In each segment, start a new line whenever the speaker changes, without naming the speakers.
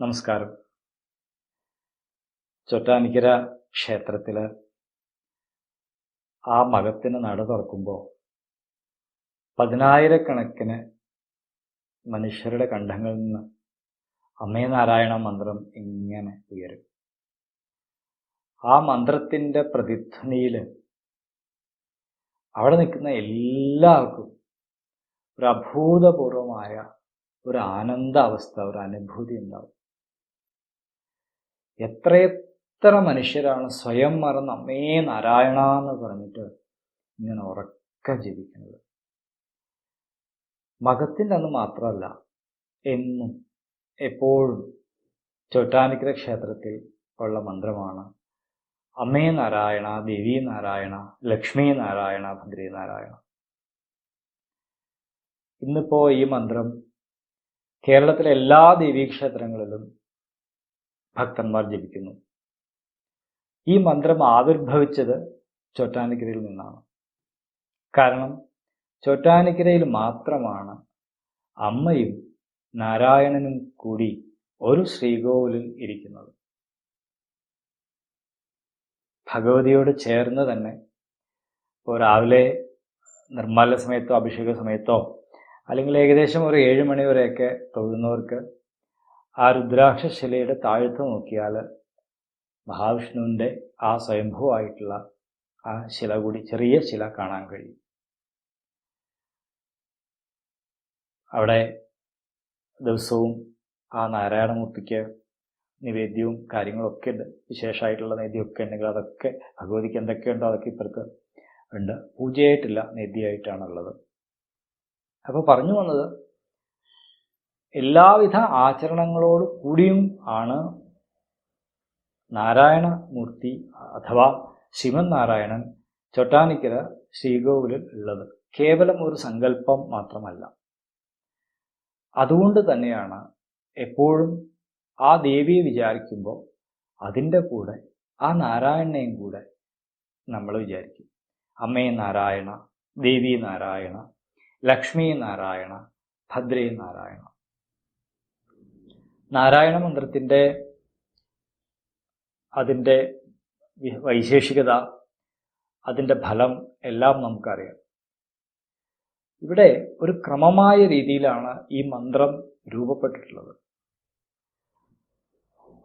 നമസ്കാരം. ചൊട്ടാനിക്കര ക്ഷേത്രത്തിൽ ആ മകത്തിന് നട തുറക്കുമ്പോൾ പതിനായിരക്കണക്കിന് മനുഷ്യരുടെ കണ്ഠങ്ങളിൽ നിന്ന് അമ്മേ നാരായണ മന്ത്രം ഇങ്ങനെ ഉയരും. ആ മന്ത്രത്തിന്റെ പ്രതിധ്വനിയിൽ അവിടെ നിൽക്കുന്ന എല്ലാവർക്കും ഒരു അഭൂതപൂർവമായ ഒരു ആനന്ദാവസ്ഥ ഒരു അനുഭൂതി ഉണ്ടാവും. എത്രയെത്ര മനുഷ്യരാണ് സ്വയം മറന്ന് അമ്മേ നാരായണ എന്ന് പറഞ്ഞിട്ട് ഇങ്ങനെ ഉറക്ക ജീവിക്കുന്നത്? മകത്തിന്റെ അന്ന് മാത്രമല്ല എന്നും എപ്പോഴും ചോട്ടാനിക്കര ക്ഷേത്രത്തിൽ ഉള്ള മന്ത്രമാണ് അമ്മേ നാരായണ ദേവി നാരായണ ലക്ഷ്മി നാരായണ ഭദ്രി നാരായണ. ഇന്നിപ്പോ ഈ മന്ത്രം കേരളത്തിലെ എല്ലാ ദേവീക്ഷേത്രങ്ങളിലും ഭക്തന്മാർ ജപിക്കുന്നു. ഈ മന്ത്രം ആവിർഭവിച്ചത് ചോറ്റാനിക്കരയിൽ നിന്നാണ്. കാരണം ചോറ്റാനിക്കരയിൽ മാത്രമാണ് അമ്മയും നാരായണനും കൂടി ഒരു ശ്രീകോവിലിൽ ഇരിക്കുന്നത്. ഭഗവതിയോട് ചേർന്ന് തന്നെ ഇപ്പോൾ രാവിലെ നിർമ്മാല സമയത്തോ അഭിഷേക സമയത്തോ അല്ലെങ്കിൽ ഏകദേശം ഒരു ഏഴ് മണി വരെയൊക്കെ തൊഴുന്നവർക്ക് ആ രുദ്രാക്ഷശിലയുടെ താഴ്ത്ത് നോക്കിയാൽ മഹാവിഷ്ണുവിന്റെ ആ സ്വയംഭൂവായിട്ടുള്ള ആ ശില കൂടി ചെറിയ ശില കാണാൻ കഴിയും. അവിടെ ദിവസവും ആ നാരായണമൂർത്തിക്ക് നിവേദ്യവും കാര്യങ്ങളൊക്കെ ഉണ്ട്. വിശേഷമായിട്ടുള്ള നേദ്യമൊക്കെ ഉണ്ടെങ്കിൽ അതൊക്കെ ഭഗവതിക്ക് എന്തൊക്കെയുണ്ടോ അതൊക്കെ ഇപ്പുറത്ത് ഉണ്ട്. പൂജയായിട്ടില്ല നേദ്യമായിട്ടാണുള്ളത് അപ്പോൾ പറഞ്ഞു വന്നത് എല്ലാവിധ ആചരണങ്ങളോട് കൂടിയും ആണ് നാരായണ മൂർത്തി അഥവാ ശിവൻ നാരായണൻ ചൊട്ടാനിക്കര ശ്രീകോവിലിൽ ഉള്ളത്. കേവലം ഒരു സങ്കല്പം മാത്രമല്ല. അതുകൊണ്ട് തന്നെയാണ് എപ്പോഴും ആ ദേവിയെ വിചാരിക്കുമ്പോൾ അതിന്റെ കൂടെ ആ നാരായണനെയും കൂടെ നമ്മൾ വിചാരിക്കും. അമ്മയെ നാരായണ ദേവി നാരായണ ലക്ഷ്മി നാരായണ ഭദ്രേ നാരായണ. നാരായണ മന്ത്രത്തിന്റെ അതിന്റെ വൈശേഷികത അതിന്റെ ഫലം എല്ലാം നമുക്കറിയാം. ഇവിടെ ഒരു ക്രമമായ രീതിയിലാണ് ഈ മന്ത്രം രൂപപ്പെട്ടിട്ടുള്ളത്.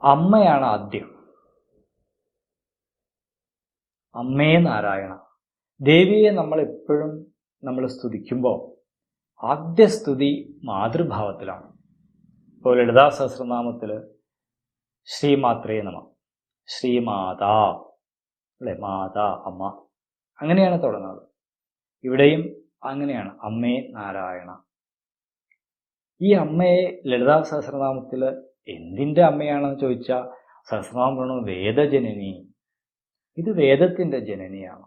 അമ്മയാണ് ആദ്യം. അമ്മേ നാരായണ. ദേവിയെ നമ്മൾ എപ്പോഴും നമ്മൾ സ്തുതിക്കുമ്പോൾ ആദ്യ സ്തുതി മാതൃഭാവത്തിലാണ്. ഇപ്പോൾ ലളിതാ സഹസ്രനാമത്തിൽ ശ്രീമാത്രേ നമ. ശ്രീമാതാ. അല്ലെ? മാതാ അമ്മ. അങ്ങനെയാണ് തുടങ്ങുന്നത്. ഇവിടെയും അങ്ങനെയാണ്. അമ്മേ നാരായണ. ഈ അമ്മയെ ലളിതാ സഹസ്രനാമത്തിൽ എന്തിന്റെ അമ്മയാണെന്ന് ചോദിച്ചാൽ സഹസ്രനാമം വേദജനനി. ഇത് വേദത്തിന്റെ ജനനിയാണ്.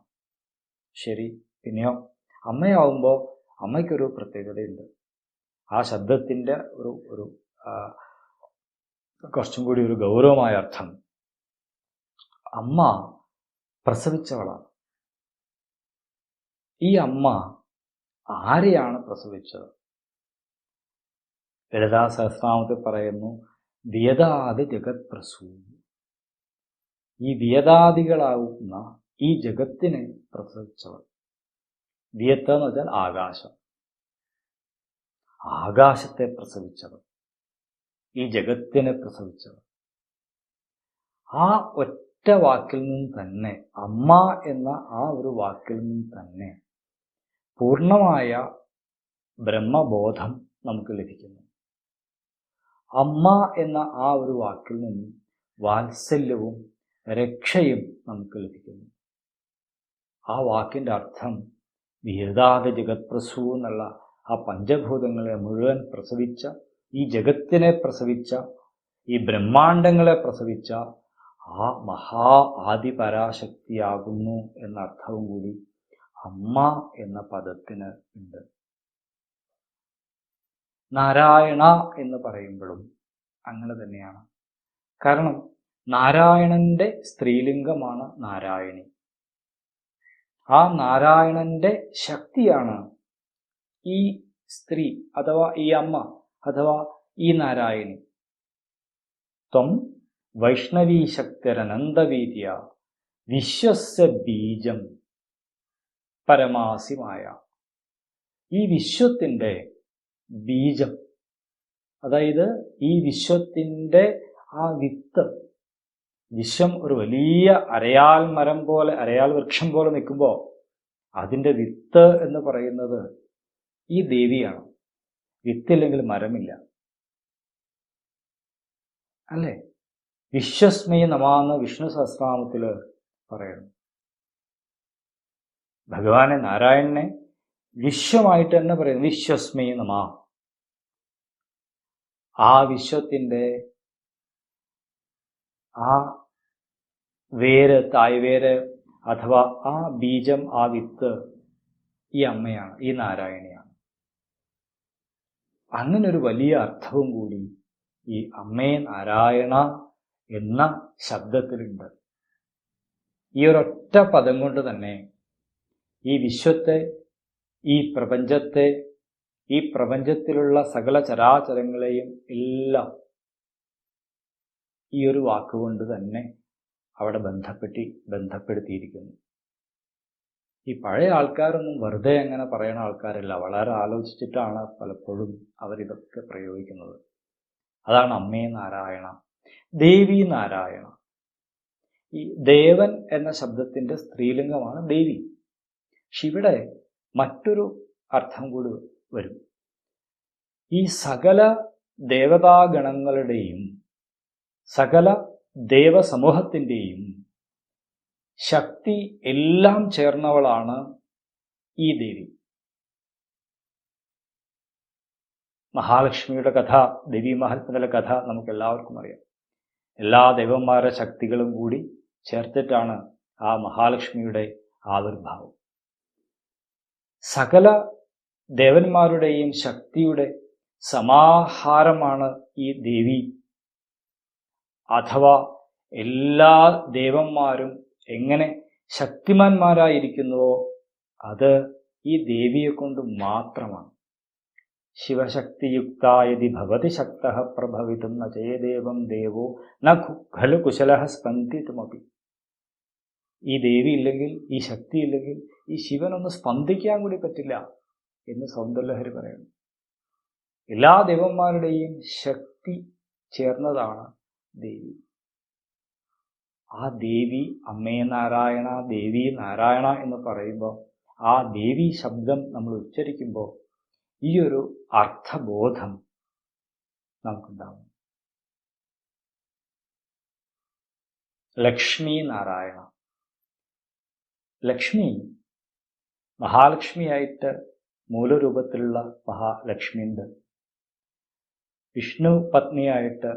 ശരി? പിന്നെയോ? അമ്മയാവുമ്പോൾ അമ്മയ്ക്കൊരു പ്രത്യേകതയുണ്ട്. ആ ശബ്ദത്തിന്റെ ഒരു ഒരു കുറച്ചും കൂടി ഒരു ഗൗരവമായ അർത്ഥം. അമ്മ പ്രസവിച്ചവളാണ്. ഈ അമ്മ ആരെയാണ് പ്രസവിച്ചത്? ലളിതാ സഹസ്രാമത്തിൽ പറയുന്നു വിയതാദി ജഗത് പ്രസൂ ഈ വിയതാദികളാവുന്ന ഈ ജഗത്തിനെ പ്രസവിച്ചവൾ. വിയത്ത് എന്ന് വെച്ചാൽ ആകാശം. ആകാശത്തെ പ്രസവിച്ചവൾ. ഈ ജഗത്തിനെ പ്രസവിച്ചത് ആ ഒറ്റ വാക്കിൽ നിന്ന് തന്നെ അമ്മ എന്ന ആ ഒരു വാക്കിൽ നിന്ന് തന്നെ പൂർണമായ ബ്രഹ്മബോധം നമുക്ക് ലഭിക്കുന്നു. അമ്മ എന്ന ആ ഒരു വാക്കിൽ നിന്നും വാത്സല്യവും രക്ഷയും നമുക്ക് ലഭിക്കുന്നു. ആ വാക്കിന്റെ അർത്ഥം വീതാത ജഗത്പ്രസു എന്നുള്ള ആ പഞ്ചഭൂതങ്ങളെ മുഴുവൻ പ്രസവിച്ച ഈ ജഗത്തിനെ പ്രസവിച്ച ഈ ബ്രഹ്മാണ്ടങ്ങളെ പ്രസവിച്ച ആ മഹാ ആദിപരാശക്തിയാകുന്നു എന്ന അർത്ഥവും കൂടി അമ്മ എന്ന പദത്തിന് ഉണ്ട്. നാരായണ എന്ന് പറയുമ്പോഴും അങ്ങനെ തന്നെയാണ്. കാരണം നാരായണന്റെ സ്ത്രീലിംഗമാണ് നാരായണി. ആ നാരായണന്റെ ശക്തിയാണ് ഈ സ്ത്രീ അഥവാ ഈ അമ്മ അഥവാ ഈ നാരായണി. ത്വം വൈഷ്ണവീശക്തിരനന്തവീര്യ വിശ്വസ്യ ബീജം പരമാസിമായ. ഈ വിശ്വത്തിന്റെ ബീജം അതായത് ഈ വിശ്വത്തിന്റെ ആ വിത്ത് വിശ്വം ഒരു വലിയ അരയാൽ മരം പോലെ അരയാൽ വൃക്ഷം പോലെ നിൽക്കുമ്പോൾ അതിന്റെ വിത്ത് എന്ന് പറയുന്നത് ഈ ദേവിയാണ്. വിത്തില്ലെങ്കിൽ മരമില്ല. അല്ലേ? വിശ്വസ്മയ നമാന്ന് വിഷ്ണു സഹസ്രാമത്തിൽ പറയുന്നു ഭഗവാനെ നാരായണനെ വിശ്വമായിട്ട് തന്നെ പറയുന്നു. വിശ്വസ്മയ നമാ. ആ വിശ്വത്തിന്റെ ആ വേര് തായ്വേര് അഥവാ ആ ബീജം ആ വിത്ത് ഈ അമ്മയാണ് ഈ നാരായണിയാണ്. അങ്ങനെ ഒരു വലിയ അർത്ഥവും കൂടി ഈ അമ്മേ നാരായണ എന്ന ശബ്ദത്തിലുണ്ട്. ഈ ഒരൊറ്റ പദം കൊണ്ട് തന്നെ ഈ വിശ്വത്തെ ഈ പ്രപഞ്ചത്തെ ഈ പ്രപഞ്ചത്തിലുള്ള സകല ചരാചരങ്ങളെയും എല്ലാം ഈ ഒരു വാക്കുകൊണ്ട് തന്നെ അവിടെ ബന്ധപ്പെട്ടി ബന്ധപ്പെടുത്തിയിരിക്കുന്നു. ഈ പഴയ ആൾക്കാരൊന്നും വെറുതെ അങ്ങനെ പറയുന്ന ആൾക്കാരല്ല. വളരെ ആലോചിച്ചിട്ടാണ് പലപ്പോഴും അവരിതൊക്കെ പ്രയോഗിക്കുന്നത്. അതാണ് അമ്മേ നാരായണ ദേവി നാരായണ. ഈ ദേവൻ എന്ന ശബ്ദത്തിന്റെ സ്ത്രീലിംഗമാണ് ദേവി. പക്ഷെ ഇവിടെ മറ്റൊരു അർത്ഥം കൂടി വരും. ഈ സകല ദേവതാഗണങ്ങളുടെയും സകല ദേവസമൂഹത്തിന്റെയും ശക്തി എല്ലാം ചേർന്നവളാണ് ഈ ദേവി. മഹാലക്ഷ്മിയുടെ കഥ ദേവി മഹാത്മയുടെ കഥ നമുക്ക് എല്ലാവർക്കും അറിയാം. എല്ലാ ദേവന്മാരുടെ ശക്തികളും കൂടി ചേർത്തിട്ടാണ് ആ മഹാലക്ഷ്മിയുടെ ആവിർഭാവം. സകല ദേവന്മാരുടെയും ശക്തിയുടെ സമാഹാരമാണ് ഈ ദേവി. അഥവാ എല്ലാ ദേവന്മാരും എങ്ങനെ ശക്തിമാന്മാരായിരിക്കുന്നുവോ അത് ഈ ദേവിയെ കൊണ്ട് മാത്രമാണ്. ശിവശക്തിയുക്തായതി ഭവതി ശക്ത പ്രഭവിതം ന ജയദേവം ദേവോ ന ഖലു കുശല സ്പന്ദിതുമപി. ഈ ദേവി ഇല്ലെങ്കിൽ ഈ ശക്തി ഇല്ലെങ്കിൽ ഈ ശിവനൊന്ന് സ്പന്ദിക്കാൻ കൂടി പറ്റില്ല എന്ന് സൗന്ദര്യലഹരി പറയുന്നു. എല്ലാ ദേവന്മാരുടെയും ശക്തി ചേർന്നതാണ് ദേവി. ആ ദേവി അമ്മേ നാരായണ ദേവി നാരായണ എന്ന് പറയുമ്പോൾ ആ ദേവി ശബ്ദം നമ്മൾ ഉച്ചരിക്കുമ്പോൾ ഈ ഒരു അർത്ഥബോധം നമുക്കുണ്ടാവും ലക്ഷ്മി നാരായണ. ലക്ഷ്മി മഹാലക്ഷ്മിയായിട്ട് മൂലരൂപത്തിലുള്ള മഹാലക്ഷ്മി ഉണ്ട് വിഷ്ണു പത്നിയായിട്ട്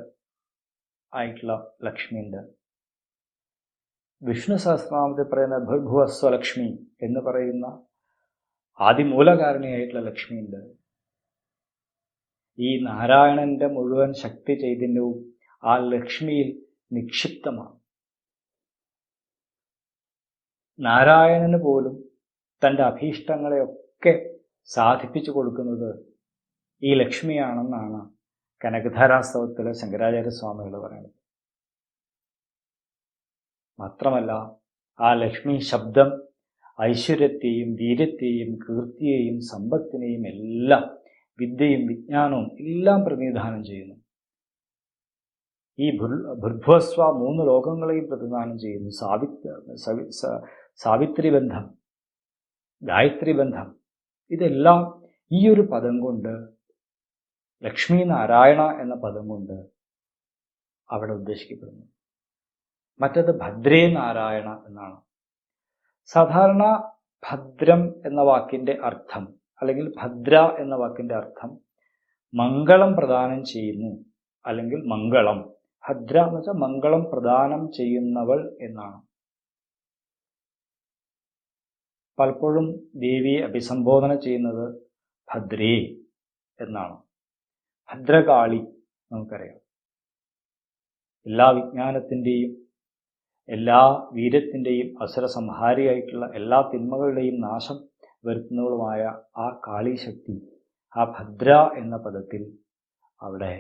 ആയിട്ടുള്ള ലക്ഷ്മിയുണ്ട് വിഷ്ണു സഹസ്രനാമത്തിൽ പറയുന്ന ഭുർഭുവസ്വലക്ഷ്മി എന്ന് പറയുന്ന ആദിമൂലകാരണിയായിട്ടുള്ള ലക്ഷ്മിയുണ്ട്. ഈ നാരായണന്റെ മുഴുവൻ ശക്തി ചൈതന്യവും ആ ലക്ഷ്മിയിൽ നിക്ഷിപ്തമാണ്. നാരായണന് പോലും തന്റെ അഭീഷ്ടങ്ങളെയൊക്കെ സാധിപ്പിച്ചു കൊടുക്കുന്നത് ഈ ലക്ഷ്മിയാണെന്നാണ് കനകധാരാസ്തവത്തിലെ ശങ്കരാചാര്യ സ്വാമികൾ പറയുന്നത്. മാത്രമല്ല ആ ലക്ഷ്മി ശബ്ദം ഐശ്വര്യത്തെയും വീര്യത്തെയും കീർത്തിയെയും സമ്പത്തിനെയും എല്ലാം വിദ്യയും വിജ്ഞാനവും എല്ലാം പ്രതിനിധാനം ചെയ്യുന്നു. ഈ ഭുർഭുവസ്വ മൂന്ന് ലോകങ്ങളെയും പ്രതിനിധാനം ചെയ്യുന്നു. സാവിത്ര സാവിത്രി ബന്ധം ഗായത്രി ബന്ധം ഇതെല്ലാം ഈ ഒരു പദം കൊണ്ട് ലക്ഷ്മി നാരായണ എന്ന പദം കൊണ്ട് അവിടെ ഉദ്ദേശിക്കപ്പെടുന്നു. മറ്റത് ഭദ്രേ നാരായണ എന്നാണ്. സാധാരണ ഭദ്രം എന്ന വാക്കിന്റെ അർത്ഥം അല്ലെങ്കിൽ ഭദ്ര എന്ന വാക്കിന്റെ അർത്ഥം മംഗളം പ്രദാനം ചെയ്യുന്നു അല്ലെങ്കിൽ മംഗളം. ഭദ്ര എന്ന് വെച്ചാൽ മംഗളം പ്രദാനം ചെയ്യുന്നവൾ എന്നാണ്. പലപ്പോഴും ദേവിയെ അഭിസംബോധന ചെയ്യുന്നത് ഭദ്രേ എന്നാണ്. ഭദ്രകാളി നമുക്കറിയാം. എല്ലാ വിജ്ഞാനത്തിന്റെയും എല്ലാ വീരത്തിന്റെയും അസുരസംഹാരിയായിട്ടുള്ള എല്ലാ തിന്മകളുടെയും നാശം വരുത്തുന്നവളുമായ ആ കാളിശക്തി ആ ഭദ്ര എന്ന പദത്തിൽ അവിടെ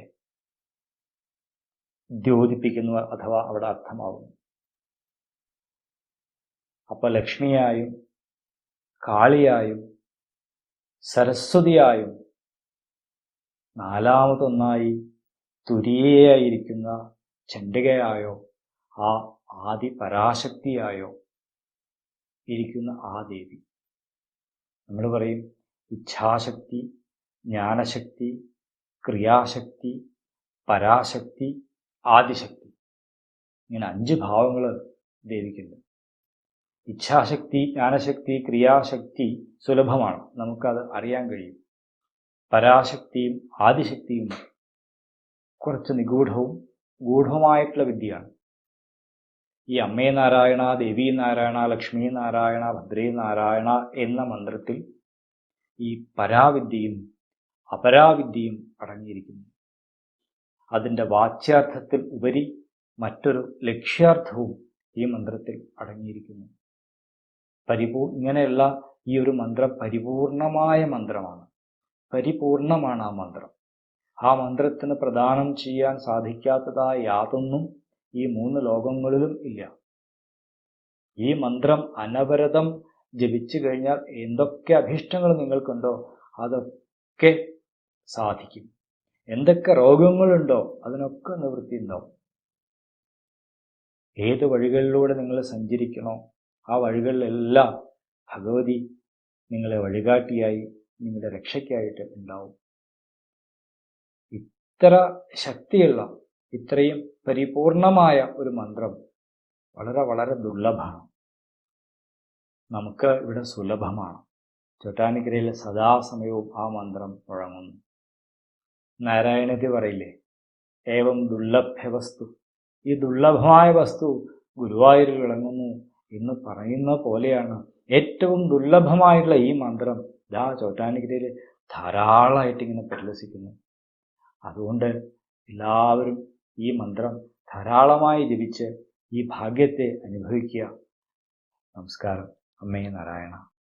ദ്യോതിപ്പിക്കുന്നു അഥവാ അവിടെ അർത്ഥമാവുന്നു. അപ്പൊ ലക്ഷ്മിയായും കാളിയായും സരസ്വതിയായും നാലാമതൊന്നായി തുരിയയായിരിക്കുന്ന ചണ്ഡികയായോ ആ ആദി പരാശക്തിയായോ ഇരിക്കുന്ന ആ ദേവി. നമ്മൾ പറയും ഇച്ഛാശക്തി ജ്ഞാനശക്തി ക്രിയാശക്തി പരാശക്തി ആദിശക്തി. ഇങ്ങനെ അഞ്ച് ഭാവങ്ങൾ ദേവിക്കുണ്ട്. ഇച്ഛാശക്തി ജ്ഞാനശക്തി ക്രിയാശക്തി സുലഭമാണ്. നമുക്കത് അറിയാൻ കഴിയും. പരാശക്തിയും ആദിശക്തിയും കുറച്ച് നിഗൂഢവും ഗൂഢവുമായിട്ടുള്ള വിദ്യയാണ്. ഈ അമ്മേ നാരായണ ദേവി നാരായണ ലക്ഷ്മി നാരായണ ഭദ്രേ നാരായണ എന്ന മന്ത്രത്തിൽ ഈ പരാവിദ്യയും അപരാവിദ്യയും അടങ്ങിയിരിക്കുന്നു. അതിന്റെ വാച്യാർത്ഥത്തിൽ ഉപരി മറ്റൊരു ലക്ഷ്യാർത്ഥവും ഈ മന്ത്രത്തിൽ അടങ്ങിയിരിക്കുന്നു. പരിപൂ ഇങ്ങനെയുള്ള ഈ ഒരു മന്ത്രം പരിപൂർണമായ മന്ത്രമാണ്. പരിപൂർണമാണ് ആ മന്ത്രം. ആ മന്ത്രത്തിന് പ്രദാനം ചെയ്യാൻ സാധിക്കാത്തതായ യാതൊന്നും ഈ മൂന്ന് ലോകങ്ങളിലും ഇല്ല. ഈ മന്ത്രം അനവരതം ജപിച്ചു കഴിഞ്ഞാൽ എന്തൊക്കെ അഭീഷ്ടങ്ങൾ നിങ്ങൾക്കുണ്ടോ അതൊക്കെ സാധിക്കും. എന്തൊക്കെ രോഗങ്ങളുണ്ടോ അതിനൊക്കെ നിവൃത്തി ഉണ്ടാവും. ഏത് വഴികളിലൂടെ നിങ്ങൾ സഞ്ചരിക്കണോ ആ വഴികളിലെല്ലാം ഭഗവതി നിങ്ങളെ വഴികാട്ടിയായി നിങ്ങളുടെ രക്ഷയ്ക്കായിട്ട് ഉണ്ടാവും. ഇത്ര ശക്തിയുള്ള ഇത്രയും പരിപൂർണമായ ഒരു മന്ത്രം വളരെ വളരെ ദുർലഭമാണ്. നമുക്ക് ഇവിടെ സുലഭമാണ്. ചൊട്ടാനിക്കരയിൽ സദാസമയവും ആ മന്ത്രം മുഴങ്ങുന്നു നാരായണതി പറയില്ലേ ഏവം ദുർലഭ്യ വസ്തു. ഈ ദുർലഭമായ വസ്തു ഗുരുവായൂരിൽ വിളങ്ങുന്നു എന്ന് പറയുന്ന പോലെയാണ് ഏറ്റവും ദുർലഭമായിട്ടുള്ള ഈ മന്ത്രം ദാ ചോട്ടാനിക്കരയിൽ ധാരാളമായിട്ട് ഇങ്ങനെ പരിലസിക്കുന്നു. അതുകൊണ്ട് എല്ലാവരും ഈ മന്ത്രം ധാരാളമായി ജപിച്ച് ഈ ഭാഗ്യത്തെ അനുഭവിക്കുക. നമസ്കാരം. അമ്മേ നാരായണ.